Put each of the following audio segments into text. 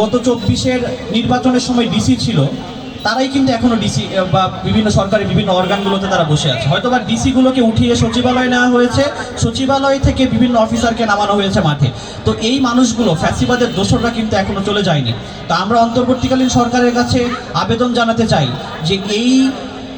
গত চব্বিশের নির্বাচনের সময় ডিসি ছিল, তারাই কিন্তু এখনও ডিসি বা বিভিন্ন সরকারি বিভিন্ন অর্গানগুলোতে তারা বসে আছে। হয়তো বা ডিসিগুলোকে উঠিয়ে সচিবালয়ে নেওয়া হয়েছে, সচিবালয় থেকে বিভিন্ন অফিসারকে নামানো হয়েছে মাঠে। তো এই মানুষগুলো, ফ্যাসিবাদের দোসররা কিন্তু এখনও চলে যায়নি। তো আমরা অন্তর্বর্তীকালীন সরকারের কাছে আবেদন জানাতে চাই যে এই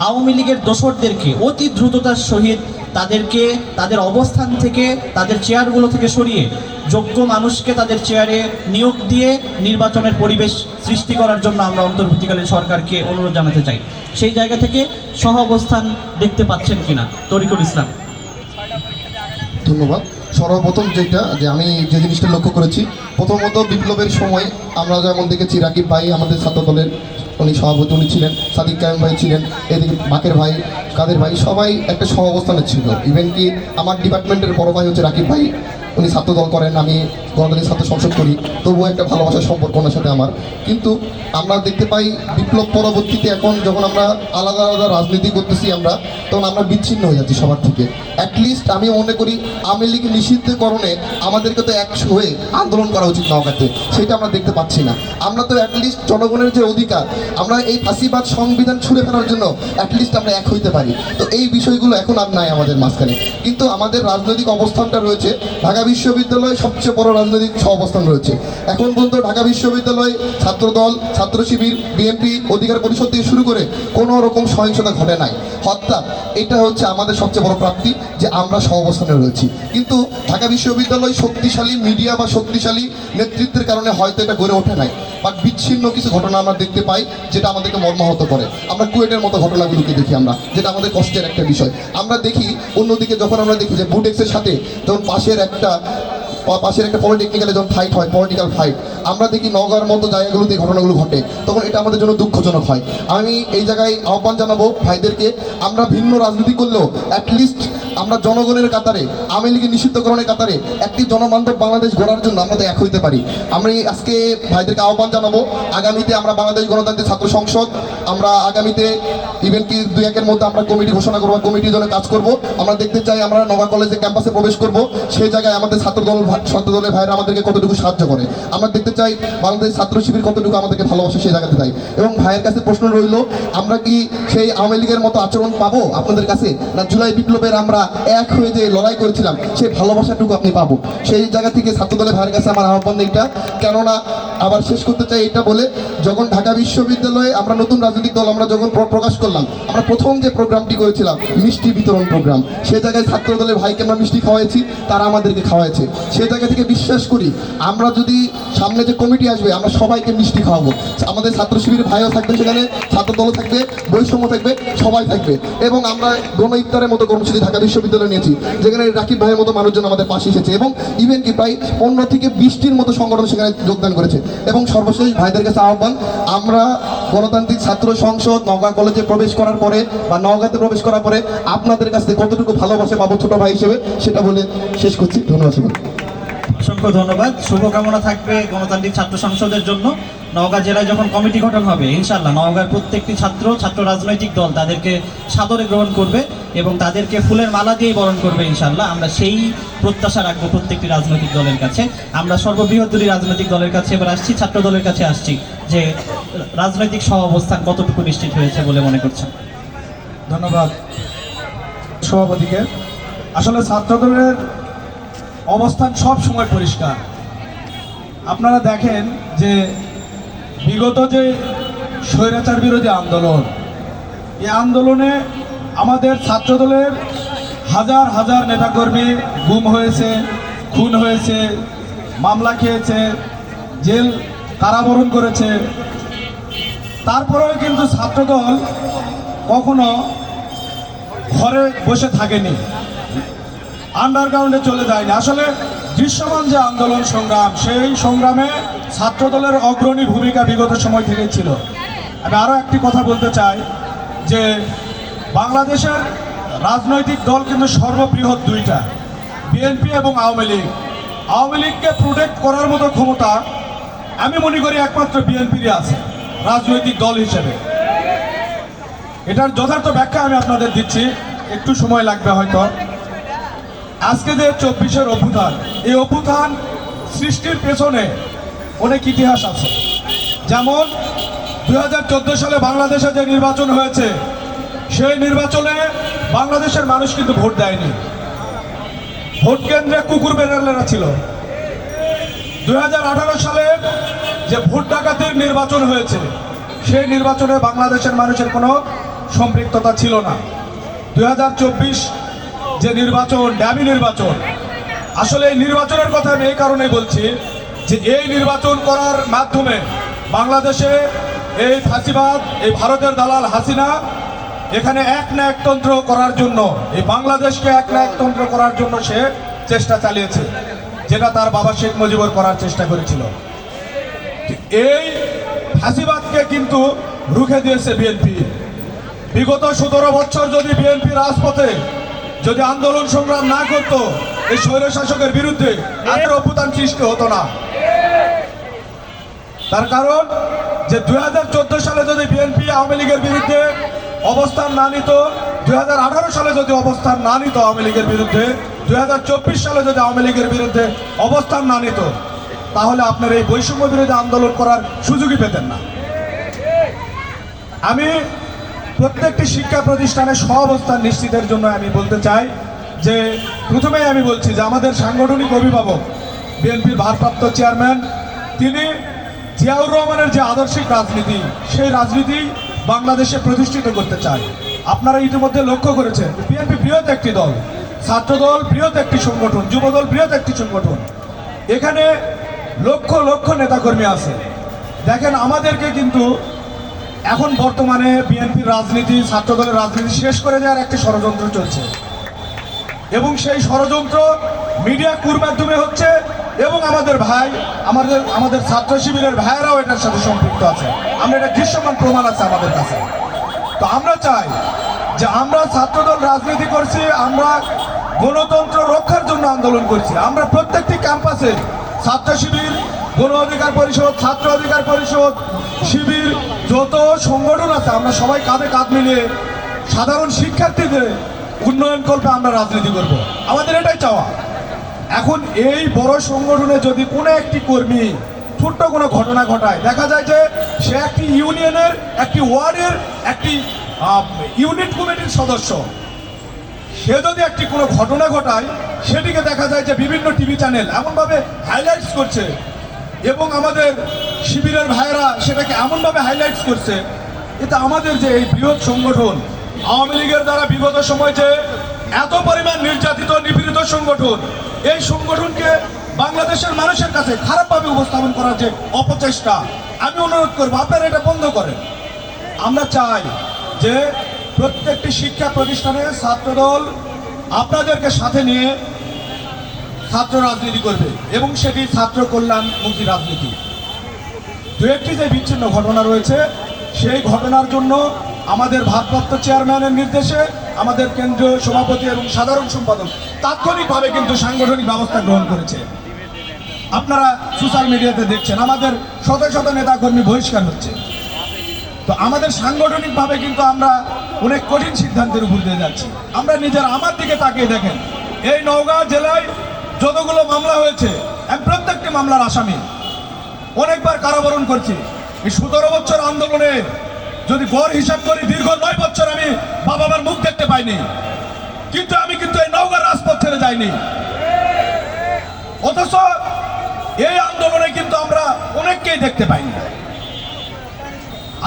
আওয়ামী লীগের দোসরদেরকে অতি দ্রুততার সহিত তাদেরকে, তাদের অবস্থান থেকে, তাদের চেয়ারগুলো থেকে সরিয়ে, যোগ্য মানুষকে তাদের চেয়ারে নিয়োগ দিয়ে নির্বাচনের পরিবেশ সৃষ্টি করার জন্য আমরা অন্তর্বর্তীকালীন সরকারকে অনুরোধ জানাতে চাই। সেই জায়গা থেকে সহ অবস্থান দেখতে পাচ্ছেন কিনা তরিকুল ইসলাম। ধন্যবাদ। সর্বপ্রথম যেটা, যে আমি যে জিনিসটা লক্ষ্য করেছি, প্রথমত বিপ্লবের সময় আমরা যেমন দেখেছি, রাকিব ভাই আমাদের ছাত্র দলের উনি সভাপতি, উনি ছিলেন, সাদিক কায়েম ভাই ছিলেন, এদিকে বাকের ভাই, কাদের ভাই, সবাই একটা সহ অবস্থানে ছিল। ইভেন কি আমার ডিপার্টমেন্টের বড় ভাই হচ্ছে রাকিব ভাই। উনি ছাত্র দল করেন, আমি গণতান্ত্রিক ছাত্র সংসদ করি, তবুও একটা ভালোবাসার সম্পর্ক ওনার সাথে আমার। কিন্তু আমরা দেখতে পাই বিপ্লব পরবর্তীতে এখন যখন আমরা আলাদা আলাদা রাজনীতি করতেছি আমরা, তখন আমরা বিচ্ছিন্ন হয়ে যাচ্ছি সবার থেকে। অ্যাটলিস্ট আমি মনে করি আওয়ামী লীগ নিষিদ্ধকরণে আমাদেরকে তো এক হয়ে আন্দোলন করা উচিত নওগাঁতে, সেটা আমরা দেখতে পাচ্ছি না। আমরা তো অ্যাটলিস্ট জনগণের যে অধিকার, আমরা এই ফাঁসিবাদ সংবিধান ছুড়ে ফেলার জন্য অ্যাটলিস্ট আমরা এক হইতে পারি। তো এই বিষয়গুলো এখন আর নাই আমাদের মাঝখানে। কিন্তু আমাদের রাজনৈতিক অবস্থানটা রয়েছে, ঢাকা বিশ্ববিদ্যালয়ে সবচেয়ে বড় রাজনৈতিক সহ অবস্থান রয়েছে। এখন পর্যন্ত ঢাকা বিশ্ববিদ্যালয় ছাত্রদল, ছাত্র শিবির, বিএনপি, অধিকার পরিষদ থেকে শুরু করে কোনো রকম সহিংসতা ঘটে নাই। হত্যা, এটা হচ্ছে আমাদের সবচেয়ে বড় প্রাপ্তি যে আমরা সহ অবস্থানে রয়েছি। কিন্তু ঢাকা বিশ্ববিদ্যালয় শক্তিশালী, মিডিয়া বা শক্তিশালী নেতৃত্বের কারণে হয়তো এটা গড়ে ওঠে নাই। বাট বিচ্ছিন্ন কিছু ঘটনা আমরা দেখতে পাই যেটা আমাদেরকে মর্মাহত করে। আমরা কুয়েটের মতো ঘটনাগুলোকে দেখি আমরা, যেটা আমাদের কষ্টের একটা বিষয়। আমরা দেখি অন্যদিকে যখন আমরা দেখি যে বুটেক্সের সাথে যখন পাশের একটা পাশের একটা পলিটেকনিক্যালে যখন ফাইট হয় পলিটিক্যাল ফাইট আমরা দেখি নগার মতো জায়গাগুলোতে ঘটনাগুলো ঘটে। তখন এটা আমাদের জন্য দুঃখজনক হয়। আমি এই জায়গায় আহ্বান জানাব ভাইদেরকে, আমরা ভিন্ন রাজনীতি করলেও অ্যাটলিস্ট আমরা জনগণের কাতারে, আওয়ামী লীগের নিষিদ্ধকরণের কাতারে একটি জনবান্ধব বাংলাদেশ গড়ার জন্য আমাদের এক হইতে পারি। আমি আজকে ভাইদেরকে আহ্বান জানাব, আগামীতে আমরা বাংলাদেশ গণতান্ত্রিক ছাত্র সংসদ, আমরা আগামীতে ইভেন কি দুই একের মধ্যে আমরা কমিটি ঘোষণা করব, কমিটির জন্য কাজ করব। আমরা দেখতে চাই আমরা নগা কলেজে ক্যাম্পাসে প্রবেশ করব, সেই জায়গায় আমাদের ছাত্রদল ভা- ছাত্রদলের ভাইরা আমাদেরকে কতটুকু সাহায্য করে। আমরা দেখতে চাই বাংলাদেশ ছাত্র শিবির কতটুকু আমাদেরকে ভালোবাসে সেই জায়গাতে তাই এবং ভাইয়ের কাছে প্রশ্ন রইল, আমরা কি সেই আওয়ামী লীগের মতো আচরণ পাবো আপনাদের কাছে? না জুলাই বিপ্লবের আমরা এক হয়ে যে লড়াই করেছিলাম, সেই ভালোবাসাটুকু আপনি পাবো। সেই জায়গা থেকে ছাত্রদলের ভাইয়ের কাছে আমার আহ্বান এইটা। কেননা, আবার শেষ করতে চাই এটা বলে, যখন ঢাকা বিশ্ববিদ্যালয়ে আমরা নতুন রাজনৈতিক দল আমরা যখন প্রকাশ করলাম, আমরা প্রথম যে প্রোগ্রামটি করেছিলাম, মিষ্টি বিতরণ প্রোগ্রাম সেই জায়গায় ছাত্র দলের ভাইকে আমরা মিষ্টি খাওয়াইছি, তারা আমাদেরকে খাওয়াইছে। সেই জায়গা থেকে বিশ্বাস করি, আমরা যদি সামনে যে কমিটি আসবে, আমরা সবাইকে মিষ্টি খাওয়াবো। আমাদের ছাত্র শিবিরের ভাইও থাকবে সেখানে ছাত্র দলও থাকবে, বৈষম্য থাকবে, সবাই থাকবে। এবং আমরা গণ ইফতারের মতো কর্মসূচি ঢাকা বিশ্ববিদ্যালয়ে নিয়েছি, যেখানে রাকিব ভাইয়ের মতো মানুষজন আমাদের পাশে এসেছে এবং ইভেন কি প্রায় পনেরো থেকে বিশটির মতো সংগঠন সেখানে যোগদান করেছে। এবং সর্বশেষ ভাইদের কাছে আহ্বান, আমরা গণতান্ত্রিক ছাত্র সংসদ নওগাঁ কলেজে প্রবেশ করার পরে বা নওগাঁতে প্রবেশ করার পরে আপনাদের কাছ থেকে কতটুকু ভালোবাসা পাবো ছোট ভাই হিসেবে, সেটা বলে শেষ করছি। ধন্যবাদ। অসংখ্য ধন্যবাদ। শুভকামনা থাকবে গণতান্ত্রিক ছাত্র সংসদের জন্য। নওগাঁ জেলায় যখন কমিটি গঠন হবে ইনশাল্লাহ নওগাঁর প্রত্যেকটি ছাত্র ছাত্র রাজনৈতিক দল তাদেরকে সাদরে গ্রহণ করবে। এবং তাদেরকে ফুলের মালা দিয়েই বরণ করবে ইনশাল্লাহ আমরা সেই প্রত্যাশা রাখব প্রত্যেকটি রাজনৈতিক দলের কাছে। আমরা সর্ববৃহৎ রাজনৈতিক দলের কাছে এবার আসছি, ছাত্র দলের কাছে আসছি, যে রাজনৈতিক সহ অবস্থান কতটুকু নিশ্চিত হয়েছে বলে মনে করছেন? ধন্যবাদ সভাপতিকে। আসলে ছাত্রদলের অবস্থান সব সময় পরিষ্কার। আপনারা দেখেন যে বিগত যে স্বৈরাচার বিরোধী আন্দোলন, এই আন্দোলনে আমাদের ছাত্রদলের হাজার হাজার নেতাকর্মী গুম হয়েছে, খুন হয়েছে, মামলা খেয়েছে, জেল কারাবরণ করেছে। তারপরেও কিন্তু ছাত্রদল কখনো ঘরে বসে থাকেনি। আন্ডারগ্রাউন্ডে চলে যায়নি। আসলে দৃশ্যমান যে আন্দোলন সংগ্রাম, সেই সংগ্রামে ছাত্রদলের অগ্রণী ভূমিকা বিগত সময় থেকে ছিল। আমি আরও একটি কথা বলতে চাই যে বাংলাদেশের রাজনৈতিক দল কিন্তু সর্ববৃহৎ দুইটা। বিএনপি এবং আওয়ামী লীগ। আওয়ামী লীগকে প্রোটেক্ট করার মতো ক্ষমতা আমি মনে করি একমাত্র বিএনপিরই আছে, রাজনৈতিক দল হিসেবে। এটার যথার্থ ব্যাখ্যা আমি আপনাদের দিচ্ছি। একটু সময় লাগবে হয়তো। আজকে যে চব্বিশের অভ্যুত্থান, এই অভ্যুত্থান সৃষ্টির পেছনে অনেক ইতিহাস আছে। যেমন দু হাজার চোদ্দ সালে বাংলাদেশে যে নির্বাচন হয়েছে সেই নির্বাচনে বাংলাদেশের মানুষ কিন্তু ভোট দেয়নি। ভোট কেন্দ্রে কুকুর বেড়ালেরা ছিল। দুই হাজার আঠারো সালে যে ভোট ডাকাতির নির্বাচন হয়েছে, সেই নির্বাচনে বাংলাদেশের মানুষের কোনো সম্পৃক্ততা ছিল না। দুই হাজার চব্বিশ যে নির্বাচন, ড্যামি নির্বাচন, আসলে এই নির্বাচনের কথা আমি এই কারণে বলছি যে এই নির্বাচন করার মাধ্যমে বাংলাদেশে এই ফাঁসিবাদ, এই ভারতের দালাল হাসিনা এখানে এক না একতন্ত্র করার জন্য, এই বাংলাদেশকে এক না একতন্ত্র করার জন্য সে চেষ্টা চালিয়েছে, যেটা তার বাবা শেখ মুজিবুর করার চেষ্টা করেছিল। এই ফাঁসিবাদকে কিন্তু রুখে দিয়েছে বিএনপি। বিগত সতেরো বছর যদি বিএনপি রাজপথে যদি আন্দোলন সংগ্রাম না করতো, এই স্বৈর শাসকের বিরুদ্ধে এত অভ্যুত্থান সৃষ্টি হতো না। তার কারণ যে দু হাজার চোদ্দ সালে যদি বিএনপি আওয়ামী লীগের বিরুদ্ধে অবস্থান না নিত। দু হাজার আঠারো সালে যদি অবস্থান না নিত আওয়ামী লীগের বিরুদ্ধে, দুই হাজার চব্বিশ সালে যদি আওয়ামী লীগের বিরুদ্ধে অবস্থান না নিত, তাহলে আপনার এই বৈষম্য বিরোধী আন্দোলন করার সুযোগই পেতেন না। আমি প্রত্যেকটি শিক্ষা প্রতিষ্ঠানের সহাবস্থান নিশ্চিতের জন্য আমি বলতে চাই যে, প্রথমেই আমি বলছি যে আমাদের সাংগঠনিক অভিভাবক বিএনপির ভারপ্রাপ্ত চেয়ারম্যান, তিনি জিয়াউর রহমানের যে আদর্শিক রাজনীতি, সেই রাজনীতি বাংলাদেশে প্রতিষ্ঠিত করতে চায়। আপনারা ইতিমধ্যে লক্ষ্য করেছেন, বিএনপি বৃহৎ একটি দল, ছাত্রদল বৃহৎ একটি সংগঠন, যুবদল বৃহৎ একটি সংগঠন। এখানে লক্ষ লক্ষ নেতাকর্মী আছে। দেখেন, আমাদেরকে কিন্তু এখন বর্তমানে বিএনপির রাজনীতি, ছাত্রদলের রাজনীতি শেষ করে দেওয়ার একটি ষড়যন্ত্র চলছে। এবং সেই ষড়যন্ত্র মিডিয়া কুর মাধ্যমে হচ্ছে এবং আমাদের ভাই, আমাদের আমাদের ছাত্র শিবিরের ভাইয়েরাও এটার সাথে সম্পৃক্ত আছে। আমরা এটা দৃশ্যমান প্রমাণ আছে আমাদের কাছে। তো আমরা চাই যে আমরা ছাত্রদল রাজনীতি করছি, আমরা গণতন্ত্র রক্ষার জন্য আন্দোলন করছি। আমরা প্রত্যেকটি ক্যাম্পাসে ছাত্র শিবির, গণ অধিকার পরিষদ, ছাত্র অধিকার পরিষদ, শিবির, যত সংগঠন আছে, আমরা সবাই কাঁধে কাঁধ মিলিয়ে সাধারণ শিক্ষার্থীদের উন্নয়ন কল্পে আমরা রাজনীতি করব। আমাদের এটাই চাওয়া। এখন এই বড় সংগঠনে যদি কোনো একটি কর্মী ছোট্ট কোনো ঘটনা ঘটায়, দেখা যায় যে সে একটি ইউনিয়নের, একটি ওয়ার্ডের, একটি ইউনিট কমিটির সদস্য। সে যদি একটি কোনো ঘটনা ঘটায়, সেটিকে দেখা যায় যে বিভিন্ন টিভি চ্যানেল এমনভাবে হাইলাইটস করছে এবং আমাদের শিবিরের ভাইয়েরা সেটাকে এমনভাবে হাইলাইটস করছে। এতে আমাদের যে এই বৃহৎ সংগঠন, আওয়ামী লীগের দ্বারা বিগত সময় যে এত পরিমাণ নির্যাতিত, নিপীড়িত সংগঠন এই সংগঠনকে বাংলাদেশের মানুষের কাছে খারাপভাবে উপস্থাপন করার যে অপচেষ্টা, আমি অনুরোধ করব, আপনারা এটা বন্ধ করেন। আমরা চাই যে প্রত্যেকটি শিক্ষা প্রতিষ্ঠানে ছাত্রদল আপনাদেরকে সাথে নিয়ে ছাত্র রাজনীতি করবে এবং সেটি ছাত্র কল্যাণমুখী রাজনীতি। দু একটি যে বিচ্ছিন্ন ঘটনা রয়েছে, সেই ঘটনার জন্য আমাদের ভারপ্রাপ্ত চেয়ারম্যানের নির্দেশে আমাদের কেন্দ্রীয় সভাপতি এবং সাধারণ সম্পাদক তাৎক্ষণিকভাবে কিন্তু সাংগঠনিক ব্যবস্থা গ্রহণ করেছে। আপনারা সোশ্যাল মিডিয়াতে দেখছেন, আমাদের শত শত নেতাকর্মী বহিষ্কার হচ্ছে। তো আমাদের সাংগঠনিকভাবে কিন্তু আমরা অনেক কঠিন সিদ্ধান্তের উপর দিয়ে যাচ্ছি। আমরা নিজের আমার দিকে তাকিয়ে দেখেন, এই নওগাঁ জেলায় যতগুলো মামলা হয়েছে আমি প্রত্যেকটি মামলার আসামি। অনেকবার কারাবরণ করছি। এই সতেরো বছর আন্দোলনে যদি গড় হিসাব করি, দীর্ঘ নয় বছর আমি বাবা মার মুখ দেখতে পাইনি। কিন্তু আমি কিন্তু এই নওগাঁ রাজপথ ছেড়ে যাইনি। অথচ এই আন্দোলনে কিন্তু আমরা অনেককেই দেখতে পাইনি।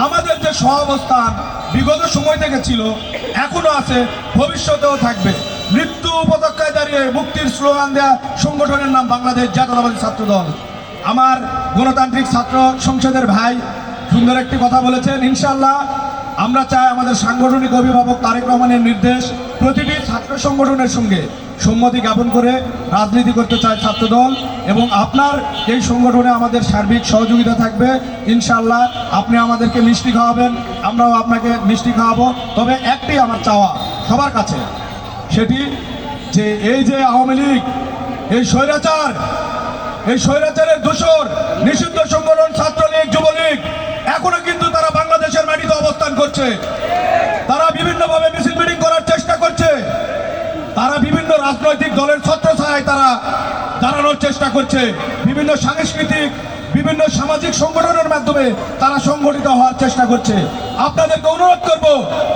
আমাদের যে সহাবস্থান বিগত সময় থেকে ছিল, এখনও আছে, ভবিষ্যতেও থাকবে। মৃত্যু উপত্যকায় দাঁড়িয়ে মুক্তির স্লোগান দেয়া সংগঠনের নাম বাংলাদেশ জাতীয়তাবাদী ছাত্র দল আমার গণতান্ত্রিক ছাত্র সংসদের ভাই সুন্দর একটি কথা বলেছেন ইনশাল্লাহ আমরা চাই আমাদের সাংগঠনিক অভিভাবক তারেক রহমানের নির্দেশ প্রতিটি ছাত্র সংগঠনের সঙ্গে সম্মতি জ্ঞাপন করে রাজনীতি করতে চায় ছাত্রদল এবং আপনার এই সংগঠনে আমাদের সার্বিক সহযোগিতা থাকবে ইনশাল্লাহ আপনি আমাদেরকে মিষ্টি খাওয়াবেন, আমরাও আপনাকে মিষ্টি খাওয়াবো। তবে একটি আমার চাওয়া সবার কাছে, সেটি যে এই যে আওয়ামী লীগ, এই স্বৈরাচার, এই স্বৈরাচারের দোষর নিষিদ্ধ সংগঠন ছাত্রলীগ, যুবলীগ এখনও কিন্তু তারা বাংলাদেশের মাটিতে অবস্থান করছে। তারা বিভিন্নভাবে মিছিল মিটিং করার চেষ্টা করছে। তারা বিভিন্ন রাজনৈতিক দলের ছত্রছায়ায় তারা দাঁড়ানোর চেষ্টা করছে। বিভিন্ন সাংস্কৃতিক, বিভিন্ন সামাজিক সংগঠনের মাধ্যমে তারা সংগঠিত হওয়ার চেষ্টা করছে। আপনাদেরকে অনুরোধ করব,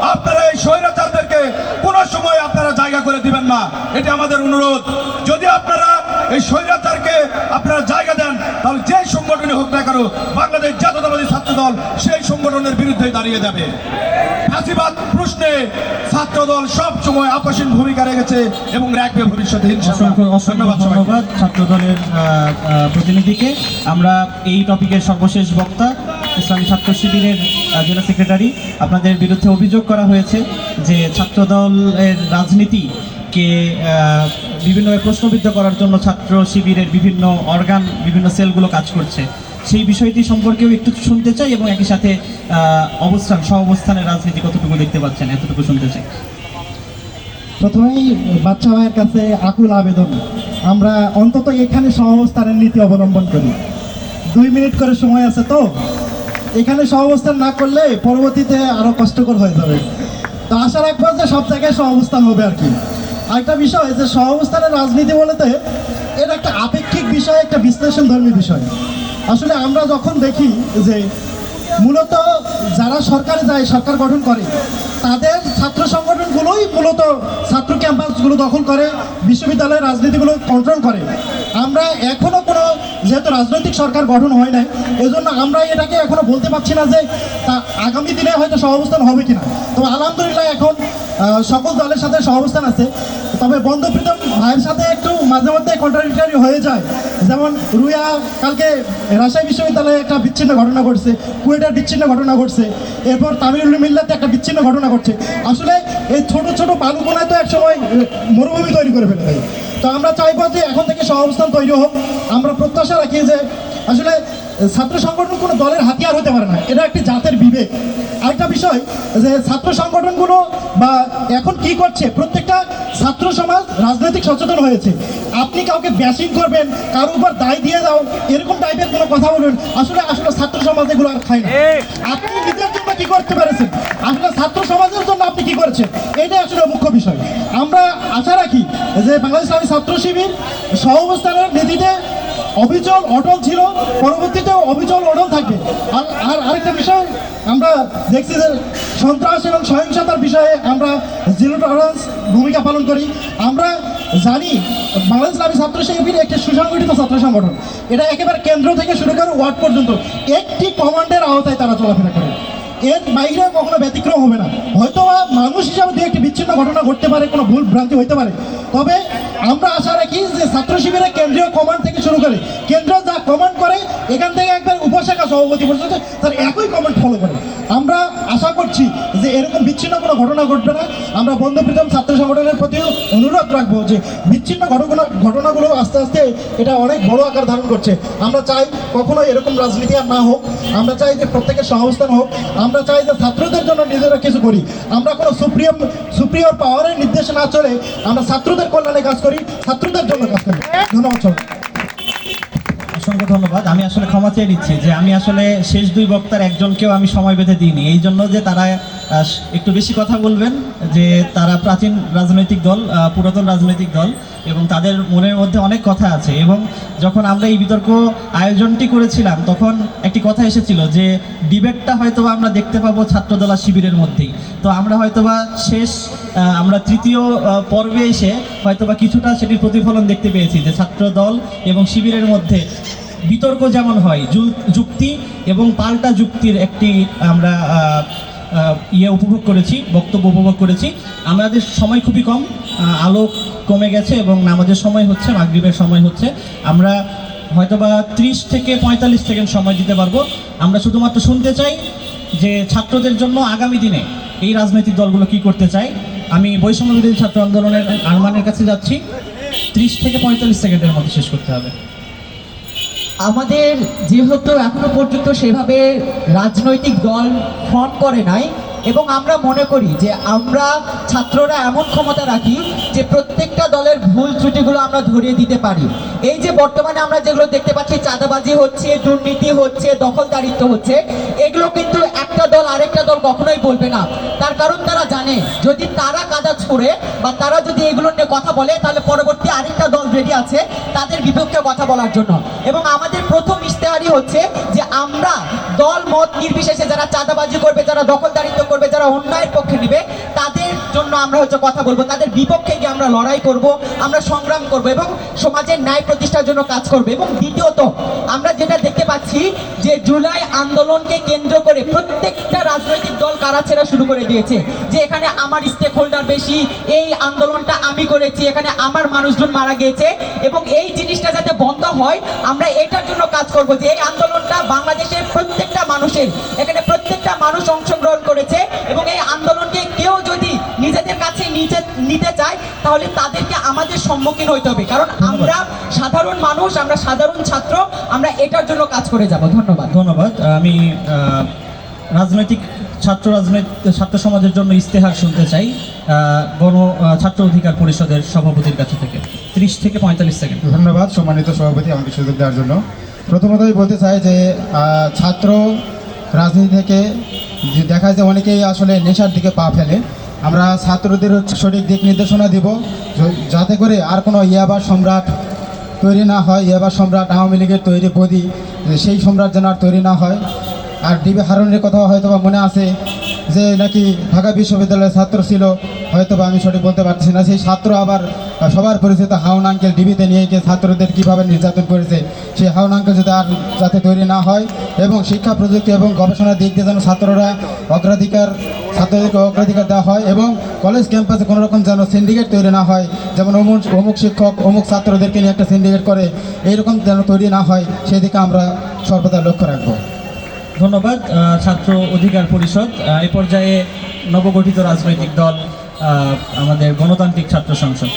আপনারা এই স্বৈরাচারদেরকে কোনো সময় আপনারা জায়গা করে দিবেন না। এটা আমাদের অনুরোধ। যদি আপনারা এই স্বৈরাচারকে আপনারা জায়গা দেন তাহলে যে সংগঠনই হোক না কেন বাংলাদেশ জাতীয়তাবাদী ছাত্র দল সেই সংগঠনের বিরুদ্ধে দাঁড়িয়ে যাবে। ফাঁসিবাদ প্রশ্নে ছাত্রদল সব সময় আপসীন ভূমিকা রেখেছে এবং রাখবে ভবিষ্যতে ধন্যবাদ ধন্যবাদ ছাত্র দলের প্রতিনিধিকে। আমরা এই টপিকের সর্বশেষ বক্তা ইসলামী ছাত্র শিবিরের জেলা সেক্রেটারি। আপনাদের বিরুদ্ধে অভিযোগ করা হয়েছে যে ছাত্র দলের রাজনীতিকে বিভিন্নভাবে প্রশ্নবিদ্ধ করার জন্য ছাত্র শিবিরের বিভিন্ন অর্গান বিভিন্ন সেলগুলো কাজ করছে। সেই বিষয়টি সম্পর্কেও একটু শুনতে চাই এবং একই সাথে অবস্থান সহ অবস্থানের রাজনীতি কতটুকু দেখতে পাচ্ছেন? এতটুকু শুনতে চাই। প্রথমেই, বাচ্চা ভাইয়ের কাছে আকুল আবেদন। আমরা অন্তত এখানে সহাবস্থানের নীতি অবলম্বন করি। দুই মিনিট করে সময় আছে তো? এখানে সহাবস্থান না করলে পরবর্তীতে আরও কষ্টকর হয়ে যাবে। তো আশা রাখব যে সব জায়গায় সহ সহাবস্থান হবে আর কি। আরেকটা বিষয় যে সহাবস্থানের রাজনীতি বলতে এটা একটা আপেক্ষিক বিষয়, একটা বিশ্লেষণধর্মী বিষয়। আসলে আমরা যখন দেখি যে মূলত যারা সরকারে যায়, সরকার গঠন করে, তাদের ছাত্র সংগঠনগুলোই মূলত ছাত্র ক্যাম্পাসগুলো দখল করে, বিশ্ববিদ্যালয়ের রাজনীতিগুলো কন্ট্রোল করে। আমরা এখনও কোনো যেহেতু রাজনৈতিক সরকার গঠন হয় নাই, এজন্য আমরা এটাকে এখনও বলতে পারছি না যে তা আগামী দিনে হয়তো সহাবস্থান হবে কিনা। তবে আলহামদুলিল্লাহ এখন সকল দলের সাথে সহাবস্থান আছে। তবে বন্ধপ্রীতম ভাইয়ের সাথে একটু মাঝে মধ্যে কন্ট্রাডিক্টারি হয়ে যায়। যেমন রুয়া কালকে রাজশাহী বিশ্ববিদ্যালয়ে একটা বিচ্ছিন্ন ঘটনা ঘটছে, কুয়েটার বিচ্ছিন্ন ঘটনা ঘটছে, এরপর তামিলুল মিল্লাতে একটা বিচ্ছিন্ন ঘটনা ঘটছে। আসলে এই ছোট ছোট বালুকোনায় তো একসময় মরুভূমি তৈরি করে ফেলে তো আমরা চাইব যে এখন থেকে সহাবস্থান তৈরি হোক। আমরা প্রত্যাশা রাখি যে আসলে ছাত্র সংগঠন কোনো দলের হাতিয়ার হতে পারে না। এটা একটি জাতের বিবেক। আরেকটা বিষয় যে ছাত্র সংগঠনগুলো বা এখন কি করছে প্রত্যেকটা ছাত্র সমাজ রাজনৈতিক সচেতন হয়েছে। আপনি কাউকে ব্যাসিং করবেন কারোর উপর দায় দিয়ে যাও এরকম টাইপের কোনো কথা বলবেন। আসলে আসলে ছাত্র সমাজ এগুলো আর খায় না। আপনি নিজের জন্য কি করতে পেরেছেন? আসলে ছাত্র সমাজের জন্য আপনি কি করেছেন? এটাই আসলে মুখ্য বিষয়। আমরা আশা রাখি যে বাংলাদেশ ইসলামী ছাত্র শিবির সহাবস্থানের নীতিতে অবিচল অটল ছিল, পরবর্তীতেও অবিচল অটল থাকবে। আর আর আরেকটা বিষয়, আমরা দেখছি যে সন্ত্রাস এবং সহিংসতার বিষয়ে আমরা জিরো টলারেন্স ভূমিকা পালন করি। আমরা জানি বাংলাদেশ ইসলামী ছাত্র শিবির একটি সুসংগঠিত ছাত্র সংগঠন। এটা একেবারে কেন্দ্র থেকে শুরু করে ওয়ার্ড পর্যন্ত, একটি কমান্ডের আওতায় তারা চলাফেরা করে। এর বাইরে কখনো ব্যতিক্রম হবে না। হয়তো মানুষ হিসাবে দু একটি বিচ্ছিন্ন ঘটনা ঘটতে পারে, কোনো ভুল ভ্রান্তি হতে পারে। তবে আমরা আশা রাখি যে ছাত্র শিবিরের কেন্দ্রীয় কমান্ড থেকে শুরু করে, কেন্দ্র যা কমান্ড করে, এখান থেকে একবার উপশাখা সভাপতি পর্যন্ত তার একই কমান্ড ফলো করে। আমরা আশা করছি যে এরকম বিচ্ছিন্ন কোনো ঘটনা ঘটবে না। আমরা বন্ধুপ্রীতম ছাত্র সংগঠনের প্রতিও অনুরোধ রাখব যে বিচ্ছিন্ন ঘটনা ঘটনাগুলো আস্তে আস্তে এটা অনেক বড় আকার ধারণ করছে। আমরা চাই কখনো এরকম রাজনীতি আর না হোক। আমরা চাই যে প্রত্যেকের সহাবস্থান হোক। আমরা চাই যে ছাত্রদের জন্য নিজেরা কিছু করি। আমরা কোনো সুপ্রিয়ম সুপ্রিয় পাওয়ারের নির্দেশে না চলে আমরা ছাত্রদের কল্যাণে কাজ করি, ছাত্রদের জন্য কাজ করি। ধন্যবাদ ধন্যবাদ। আমি আসলে ক্ষমা চেয়ে নিচ্ছি যে আমি আসলে শেষ দুই বক্তার একজনকেও আমি সময় বেঁধে দিইনি। এই জন্য যে তারা একটু বেশি কথা বলবেন, যে তারা প্রাচীন রাজনৈতিক দল পুরাতন রাজনৈতিক দল, এবং তাদের মনের মধ্যে অনেক কথা আছে। এবং যখন আমরা এই বিতর্ক আয়োজনটি করেছিলাম, তখন একটি কথা এসেছিল যে ডিবেটটা হয়তো আমরা দেখতে পাবো ছাত্রদলা শিবিরের মধ্যেই। তো আমরা হয়তোবা শেষ আমরা তৃতীয় পর্বে এসে হয়তোবা কিছুটা সেটির প্রতিফলন দেখতে পেয়েছি যে ছাত্রদল এবং শিবিরের মধ্যে বিতর্ক যেমন হয় যুক্তি এবং পাল্টা যুক্তির একটি আমরা ইয়ে উপভোগ করেছি, বক্তব্য উপভোগ করেছি। আমাদের সময় খুবই কম আলো কমে গেছে এবং নামাজের সময় হচ্ছে, মাগরিবের সময় হচ্ছে। আমরা হয়তোবা ত্রিশ থেকে পঁয়তাল্লিশ সেকেন্ড সময় দিতে পারব। আমরা শুধুমাত্র শুনতে চাই যে ছাত্রদের জন্য আগামী দিনে এই রাজনৈতিক দলগুলো কি করতে চায়। আমি বৈষম্য ছাত্র আন্দোলনের আরমানের কাছে যাচ্ছি। ত্রিশ থেকে পঁয়তাল্লিশ সেকেন্ডের মধ্যে শেষ করতে হবে। আমাদের যেহেতু এখনও পর্যন্ত সেভাবে রাজনৈতিক দল ফর্ম করে নাই এবং আমরা মনে করি যে আমরা ছাত্ররা এমন ক্ষমতা রাখি যে প্রত্যেকটা দলের ভুল ত্রুটিগুলো আমরা ধরিয়ে দিতে পারি। এই যে বর্তমানে আমরা যেগুলো দেখতে পাচ্ছি, চাঁদাবাজি হচ্ছে, দুর্নীতি হচ্ছে, দখলদারিত্ব হচ্ছে, এগুলো কিন্তু একটা দল আরেকটা দল কখনোই বলবে না। তার কারণ তারা জানে, যদি তারা কাদা ছুড়ে বা তারা যদি এগুলো নিয়ে কথা বলে, তাহলে পরবর্তী আরেকটা দল রেডি আছে তাদের বিপক্ষে কথা বলার জন্য। এবং আমাদের প্রথম ইশতেহারই হচ্ছে যে আমরা দল মত নির্বিশেষে যারা চাঁদাবাজি করবে, যারা দখলদারিত্ব করবে যারা অন্যায়ের পক্ষে নেবে, তাদের জন্য আমরা হচ্ছে কথা বলব। তাদের বিপক্ষে গিয়ে আমরা লড়াই করব, আমরা সংগ্রাম করব এবং সমাজের ন্যায় প্রতিষ্ঠার জন্য কাজ করব। এবং দ্বিতীয়ত, আমরা যেটা দেখতে পাচ্ছি যে জুলাই আন্দোলনকে কেন্দ্র করে প্রত্যেকটা রাজনৈতিক দল কারাছেড়া শুরু করে দিয়েছে। যে এখানে আমার স্টেক হোল্ডার বেশি, এই আন্দোলনটা আমি করেছি, এখানে আমার মানুষজন মারা গিয়েছে এবং এই জিনিসটা যাতে বন্ধ হয়, আমরা এটার জন্য কাজ করব যে এই আন্দোলনটা বাংলাদেশের প্রত্যেকটা মানুষের এখানে প্রত্যেকটা মানুষ অংশগ্রহণ করেছে এবং এই আন্দোলনকে কেউ যদি নিজেদের কাছে নিতে নিতে চায় তাহলে তাদেরকে আমাদের সম্মুখীন হইতে হবে। কারণ আমরা সাধারণ মানুষ আমরা সাধারণ ছাত্র আমরা এটার জন্য কাজ করে যাব। ধন্যবাদ। ধন্যবাদ। আমি রাজনৈতিক ছাত্র রাজনৈতিক ছাত্র সমাজের জন্য ইস্তেহার শুনতে চাই আহ, গণ ছাত্র অধিকার পরিষদের সভাপতির কাছে থেকে। ত্রিশ থেকে পঁয়তাল্লিশ সেকেন্ড। ধন্যবাদ। সম্মানিত সভাপতি আমাকে সুযোগ দেওয়ার জন্য। প্রথমতই বলতে চাই যে ছাত্র রাজনীতি থেকে দেখা যায় অনেকেই আসলে নেশার দিকে পা ফেলে। আমরা ছাত্রদের সঠিক দিক নির্দেশনা দিব যাতে করে আর কোনো ইয়াবা সম্রাট তৈরি না হয়, ইয়াবা সম্রাট আওয়ামী লীগের তৈরি বদি, সেই সম্রাট যেন আর তৈরি না হয়। আর ডিবি হারুনের কথা হয়তো মনে আছে যে নাকি ঢাকা বিশ্ববিদ্যালয়ের ছাত্র ছিল হয়তো বা আমি সঠিক বলতে পারছি না। সেই ছাত্র আবার, সবার পরিচিত হাউন আঙ্কেল ডিবিতে নিয়ে গিয়ে ছাত্রদের কীভাবে নির্যাতন করেছে, সেই হাউন আঙ্কেল যাতে আর যাতে তৈরি না হয়, এবং শিক্ষা প্রযুক্তি এবং গবেষণার দিক দিয়ে যেন ছাত্ররা অগ্রাধিকার, ছাত্রদেরকে অগ্রাধিকার দেওয়া হয় এবং কলেজ ক্যাম্পাসে কোনো রকম যেন সিন্ডিকেট তৈরি না হয়, যেমন অমুক অমুক শিক্ষক, অমুক ছাত্রদেরকে নিয়ে একটা সিন্ডিকেট করে, এইরকম যেন তৈরি না হয়, সেদিকে আমরা সর্বদা লক্ষ্য রাখব। ধন্যবাদ ছাত্র অধিকার পরিষদ। এ পর্যায়ে নবগঠিত রাজনৈতিক দল আমাদের গণতান্ত্রিক ছাত্র সংসদ।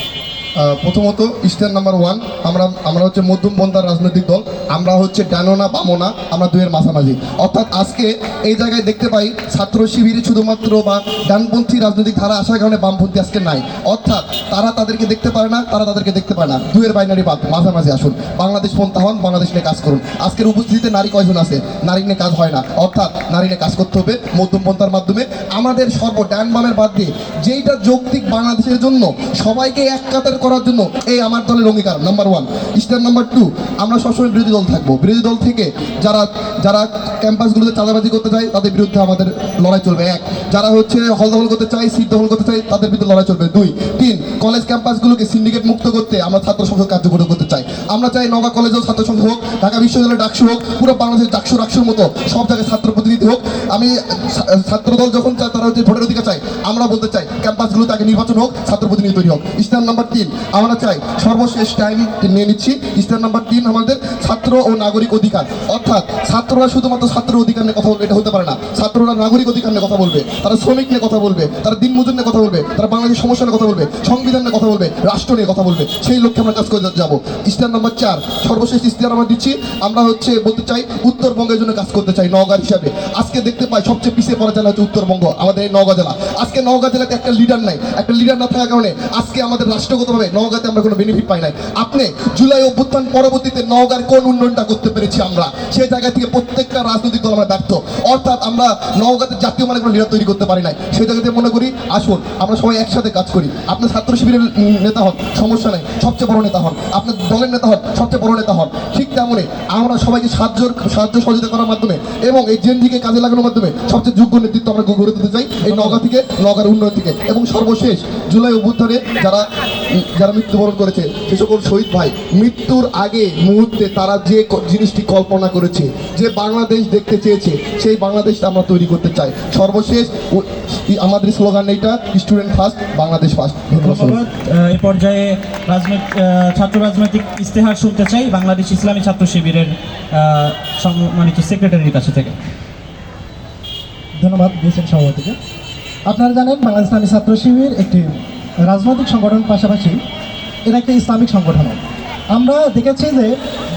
প্রথমত স্ট্যান্ড নাম্বার ওয়ান, আমরা আমরা হচ্ছে মধ্যম পন্থার রাজনৈতিক দল, আমরা হচ্ছে ডানোনা বামনা আমরা দুয়ের মাঝামাঝি। অর্থাৎ আজকে এই জায়গায় দেখতে পাই ছাত্র শিবিরে শুধুমাত্র বা ডানপন্থী রাজনৈতিক ধারা আসার কারণে বামপন্থী আজকে নাই। অর্থাৎ তারা তাদেরকে দেখতে পারে না, তারা তাদেরকে দেখতে পায় না। দুয়ের বাইনারি বাদ, মাঝামাঝি আসুন। বাংলাদেশ পন্থা হন, বাংলাদেশ নিয়ে কাজ করুন। আজকের উপস্থিতিতে নারী কয়জন আছে? নারী নিয়ে কাজ হয় না। অর্থাৎ নারী নিয়ে কাজ করতে হবে মধ্যম পন্থার মাধ্যমে। আমাদের সর্ব ডান বামের বাদ দিয়ে যেইটা যৌক্তিক বাংলাদেশের জন্য সবাইকে এক কাতার করার জন্য এই আমার দলের অঙ্গীকার number one star number two আমরা সবসময় বিরোধী দল থাকব। বিরোধী দল থেকে যারা যারা ক্যাম্পাসগুলোতে চাঁদাবাজি করতে চায়, তাদের বিরুদ্ধে আমাদের লড়াই চলবে। এক, যারা হচ্ছে হল দখল করতে চায়, সিট দখল করতে চায়, তাদের বিরুদ্ধে লড়াই চলবে। দুই, তিন কলেজ ক্যাম্পাসগুলোকে সিন্ডিকেট মুক্ত করতে আমরা ছাত্র সংসদ কার্যকর করতে চাই। আমরা চাই নগা কলেজেও ছাত্র সংসদ হোক, ঢাকা বিশ্ববিদ্যালয়ের ডাকসু হোক, পুরো বাংলাদেশের ডাকসু ডাকসুর মতো সব জায়গায় ছাত্র প্রতিনিধি হোক। আমি ছাত্রদল যখন চায়, তারা হচ্ছে ভোটের অধিকার চাই আমরা বলতে চাই ক্যাম্পাসগুলোতে আগে নির্বাচন হোক, ছাত্র প্রতিনিধি তৈরি হোক। স্টার নাম্বার তিন আমরা চাই সর্বশেষ টাইম নিয়ে নিচ্ছি। স্টার নাম্বার তিন আমাদের ছাত্র ও নাগরিক অধিকার। অর্থাৎ ছাত্ররা শুধুমাত্র ছাত্র অধিকার নিয়ে কথা বলবে, এটা হতে পারে না। ছাত্ররা নাগরিক অধিকার নিয়ে কথা বলবে, তারা শ্রমিক নিয়ে কথা বলবে, তারা দিন মজুর নিয়ে কথা বলবে, তারা বাংলাদেশের সমস্যা নিয়ে কথা বলবে, সংবিধান নিয়ে কথা বলবে, রাষ্ট্র নিয়ে কথা বলবে, সেই লক্ষ্যে আমরা কাজ করে যাব। স্টার নাম্বার চার, সর্বশেষ ইস্তেহার আমরা দিচ্ছি। আমরা হচ্ছে বলতে চাই উত্তরবঙ্গের জন্য কাজ করতে চাই নওগাঁ হিসাবে। আজকে দেখতে পাই সবচেয়ে পিছিয়ে পড়া জেলা হচ্ছে উত্তরবঙ্গ, আমাদের এই নওগাঁ জেলা। আজকে নওগাঁ জেলাতে একটা লিডার নাই। একটা লিডার না থাকার কারণে আজকে আমাদের রাষ্ট্রগতভাবে নওগাঁতে আমরা কোনো বেনিফিট পাই নাই। আপনি জুলাই অভ্যুত্থান পরবর্তীতে নওগাঁর কোন উন্নয়নটা করতে পেরেছি আমরা? সেই জায়গা থেকে প্রত্যেকটা রাজনৈতিক দল আমরা ব্যর্থ। অর্থাৎ আমরা নওগাঁতে জাতীয় মানে কোনো তৈরি করতে পারি নাই। সেই জায়গাতে মনে করি, আসুন, আমরা সবাই একসাথে কাজ করি। আপনি ছাত্র শিবিরের নেতা হন, সমস্যা নেই, সবচেয়ে বড় নেতা হন। আপনার দলের নেতা হন, সবচেয়ে বড় নেতা হন। ঠিক তেমনই আমরা সবাইকে সাহায্য সাহায্য সহযোগিতা করার মাধ্যমে এবং এই জেনজিকে কাজে লাগানোর মাধ্যমে সবচেয়ে যোগ্য নেতৃত্ব আমরা গড়ে তুলতে চাই। এই নগা থেকে, নগার উন্নয়ন থেকে। এবং সর্বশেষ জুলাই অভ্যুত্থানে যারা যারা মৃত্যুবরণ করেছে, সে সকল শহীদ ভাই, মৃত্যুর আগে মুহূর্তে তারা যে জিনিসটি কল্পনা করেছে, যে বাংলাদেশ দেখতে চেয়েছে, সেই বাংলাদেশটা আমরা তৈরি করতে চাই। সর্বশেষ আমাদের স্লোগান এইটা, স্টুডেন্ট ফার্স্ট, বাংলাদেশ ফার্স্ট। ধন্যবাদ। এই পর্যায়ে রাজনৈতিক ছাত্র রাজনৈতিক ইস্তেহার শুনতে চাই। বাংলাদেশ ইসলামী ছাত্র শিবিরের সম্মানিত সেক্রেটারির কাছে থেকে। ধন্যবাদ দিয়েছেন সভাপতিকে। আপনারা জানেন, বাংলাদেশ ইসলামী ছাত্র শিবির একটি রাজনৈতিক সংগঠন পাশাপাশি এটা একটি ইসলামিক সংগঠন। আমরা দেখেছি যে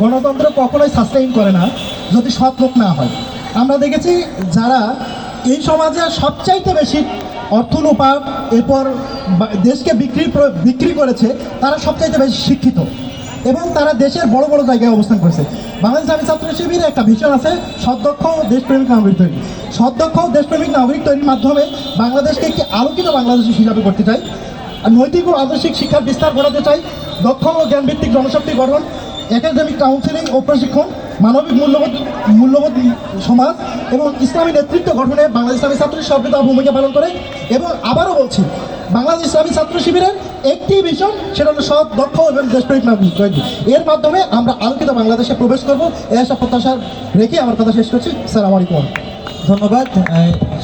গণতন্ত্র কখনোই সাস্টেইন করে না, যদি সৎ লোক না হয়। আমরা দেখেছি যারা এই সমাজে সবচাইতে বেশি অর্থলোপার এরপর দেশকে বিক্রি বিক্রি করেছে, তারা সবচাইতে বেশি শিক্ষিত। এবং তারা দেশের বড় বড় জায়গায় অবস্থান করছে। বাংলাদেশ আমি ছাত্র শিবিরে একটা ভিশন আছে সদক্ষ ও দেশপ্রেমিক নাগরিক তৈরি। সদক্ষ দেশপ্রেমিক নাগরিক তৈরির মাধ্যমে বাংলাদেশকে একটি আলোকিত বাংলাদেশ হিসাবে করতে চাই। নৈতিক ও আদর্শিক শিক্ষার বিস্তার করাতে চাই। দক্ষ ও জ্ঞানভিত্তিক জনশক্তি গঠন একাডেমিক কাউন্সিলিং ও প্রশিক্ষণ মানবিক মূল্যবোধ মূল্যবোধ সমাজ এবং ইসলামী নেতৃত্ব গঠনে বাংলাদেশ ইসলামী ছাত্র সভ্যতা ভূমিকা পালন করে এবং আবারও বলছি বাংলাদেশ ইসলামী ছাত্র শিবিরের একটি ভীষণ সেটা হলো সৎ দক্ষ এবং দেশপ্রেমিক নাগরিক এর মাধ্যমে আমরা আলোকিত বাংলাদেশে প্রবেশ করব। এই সব প্রত্যাশা রেখে আমার কথা শেষ করছি। সালাম আলাইকুম। ধন্যবাদ।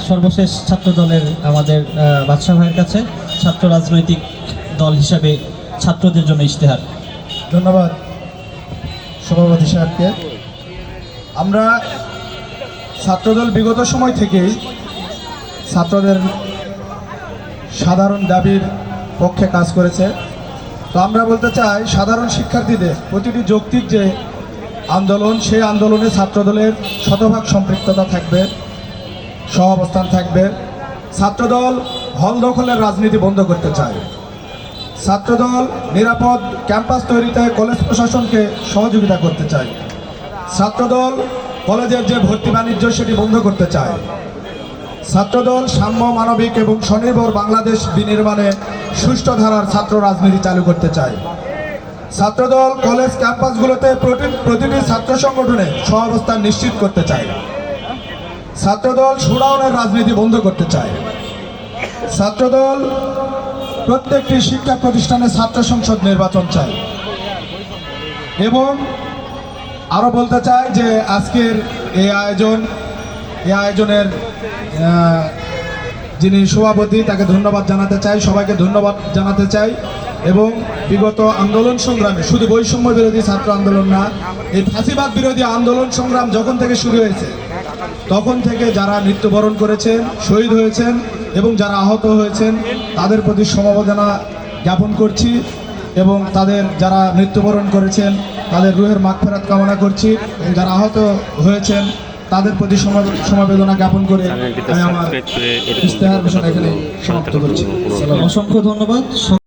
সর্বশেষ ছাত্র দলের আমাদের বাদশাহ ভাইয়ের কাছে ছাত্র রাজনৈতিক দল হিসাবে ছাত্রদের জন্য ইশতেহার। ধন্যবাদ। সভাপতি সাহেবকে। আমরা ছাত্রদল বিগত সময় থেকেই ছাত্রদের সাধারণ দাবির পক্ষে কাজ করেছে। তো আমরা বলতে চাই, সাধারণ শিক্ষার্থীদের প্রতিটি যৌক্তিক যে আন্দোলন, সেই আন্দোলনে ছাত্রদলের শতভাগ সম্পৃক্ততা থাকবে, সহাবস্থান থাকবে। ছাত্রদল হল দখলের রাজনীতি বন্ধ করতে চায়। ছাত্রদল নিরাপদ ক্যাম্পাস তৈরিতে কলেজ প্রশাসনকে সহযোগিতা করতে চায়। ছাত্রদল কলেজের যে ভর্তি বাণিজ্য সেটি বন্ধ করতে চায়। ছাত্রদল সাম্য, মানবিক এবং স্বনির্ভর বাংলাদেশ বিনির্মাণে সুষ্ঠু ধারার ছাত্র রাজনীতি চালু করতে চায়। ছাত্রদল কলেজ ক্যাম্পাসগুলোতে প্রতি- প্রতিটি ছাত্র সংগঠনে সহাবস্থান নিশ্চিত করতে চায়। ছাত্রদল সুরাউনের রাজনীতি বন্ধ করতে চায়। ছাত্রদল প্রত্যেকটি শিক্ষা প্রতিষ্ঠানে ছাত্র সংসদ নির্বাচন চায়। এবং আরও বলতে চাই যে আজকের এই আয়োজন, এই আয়োজনের যিনি সভাপতি, তাকে ধন্যবাদ জানাতে চাই, সবাইকে ধন্যবাদ জানাতে চাই। এবং বিগত আন্দোলন সংগ্রামে, শুধু বৈষম্য বিরোধী ছাত্র আন্দোলন না, এই ফাঁসিবাদ বিরোধী আন্দোলন সংগ্রাম যখন থেকে শুরু হয়েছে, তখন থেকে যারা মৃত্যুবরণ করেছেন, শহীদ হয়েছেন এবং যারা আহত হয়েছেন, তাদের প্রতি সমবেদনা জ্ঞাপন করছি। এবং তাদের যারা মৃত্যুবরণ করেছেন তাদের রুহের মাগফেরাত কামনা করছি এবং যারা আহত হয়েছেন তাদের প্রতি সমবে- সমবেদনা জ্ঞাপন করে আমি আমার ইস্তেহার ঘোষণা এখানে সমাপ্ত করছি। অসংখ্য ধন্যবাদ।